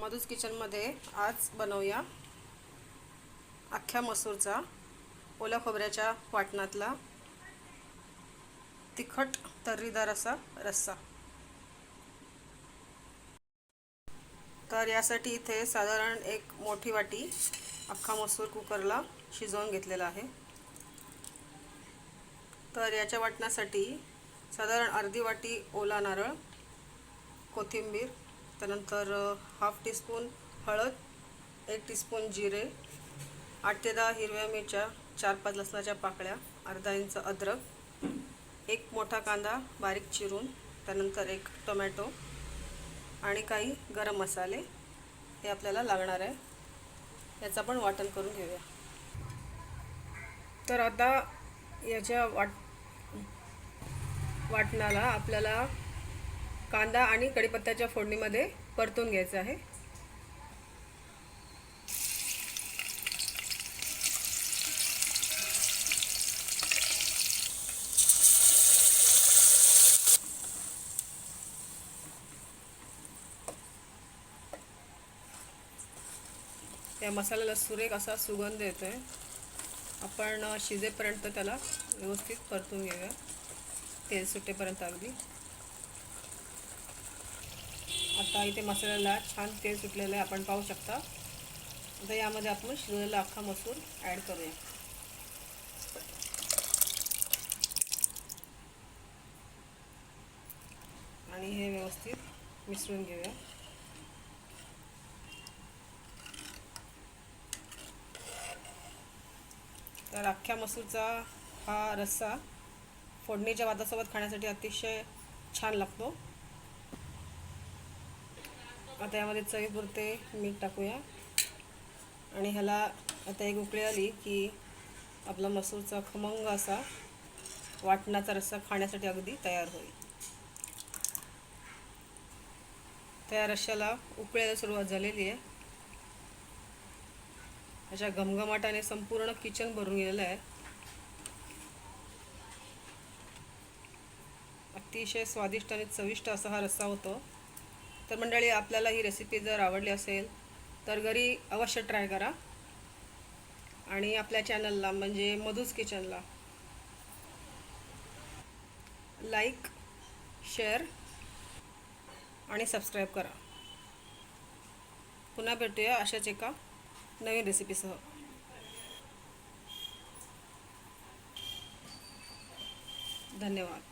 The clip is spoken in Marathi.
मधूच किचनमध्ये आज बनवूया अख्ख्या मसूरचा ओल्या खोबऱ्याच्या वाटणातला तिखट तर्रीदार असा रस्सा. तर यासाठी इथे साधारण एक मोठी वाटी अख्खा मसूर कुकरला शिजवून घेतलेला आहे. तर याच्या वाटण्यासाठी साधारण अर्धी वाटी ओला नारळ कोथिंबीर त्यानंतर हाफ टीस्पून हळद एक टीस्पून जिरे आठ ते दहा हिरव्या मिरच्या चार पाच लसणाच्या पाकळ्या अर्धा इंच अद्रक एक मोठा कांदा बारीक चिरून त्यानंतर एक टोमॅटो आणि काही गरम मसाले हे आपल्याला लागणार आहे. याचं आपण वाटण करून घेऊया. तर आता याच्या वाट वाटणाला आपल्याला कांदा आणि कढीपत्त्याच्या फोडणीमध्ये परतून घ्यायचं आहे. या मसाल्याला सुरेख असा सुगंध येतो आहे आपण शिजेपर्यंत त्याला व्यवस्थित परतून घेऊया. तेल सुटेपर्यंत अगदी. आता इथे मसाल्याला छान तेल सुटलेलं आहे आपण पाहू शकता. आता यामध्ये आपण शिजवलेला अख्खा मसूर ॲड करूया. आणि हे व्यवस्थित मिसळून घेऊया. तर अख्ख्या मसूरचा हा रस्सा फोडणीच्या भातासोबत खाण्यासाठी अतिशय छान लागतो. आता यामध्ये चवीपुरते मीठ टाकूया. आणि ह्याला आता एक उकळी आली की आपला मसूरचा खमंग असा वाटणाचा रस्सा खाण्यासाठी अगदी तयार होईल. त्या रश्श्याला उकळायला सुरुवात झालेली आहे. अशा घमघमाटाने संपूर्ण किचन भरून गेलेलं आहे. अतिशय स्वादिष्ट आणि चविष्ट असा हा रस्सा होतो. तर मंडळी आपल्याला ही रेसिपी जर आवडली असेल तर घरी अवश्य ट्राय करा. आणि आपल्या चॅनलला म्हणजे मधूज किचनला लाईक शेअर आणि सबस्क्राईब करा. पुन्हा भेटूया अशाच एका नवीन रेसिपीसह धन्यवाद.